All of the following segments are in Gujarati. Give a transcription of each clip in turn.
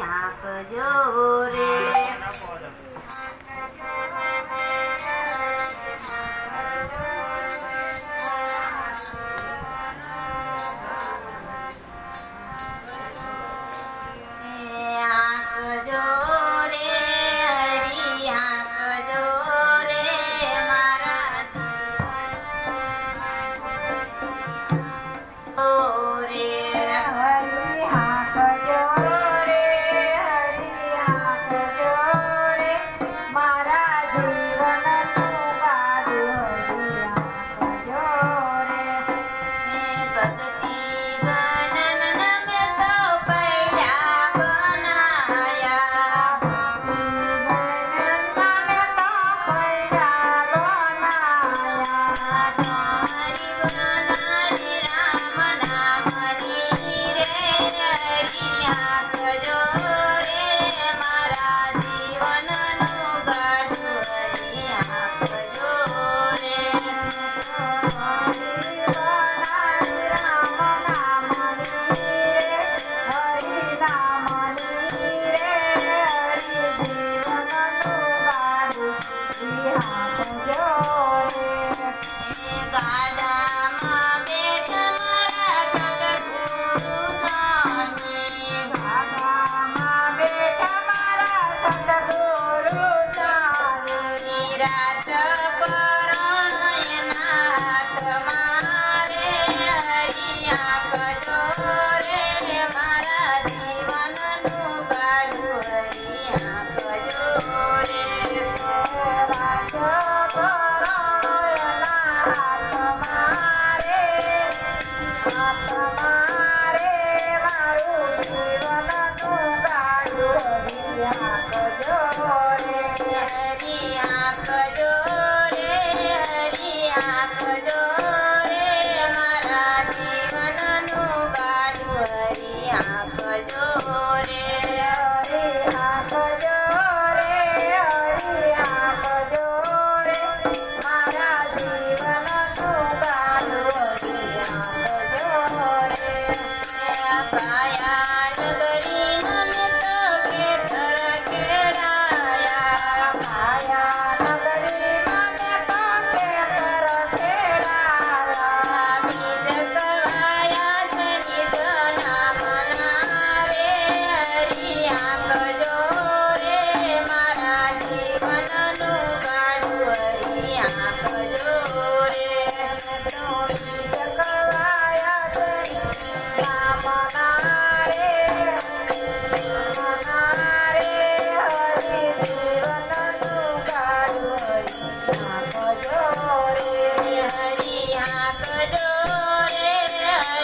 yang kejore. તમારે મારું જીવનનું ગાડું હરિયા.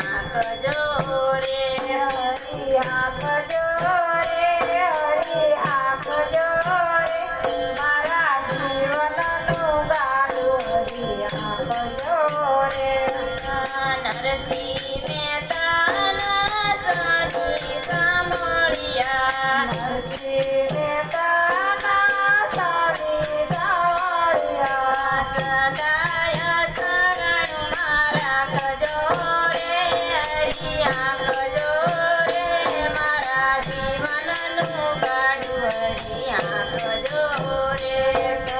નાખજો રે હરિયા રે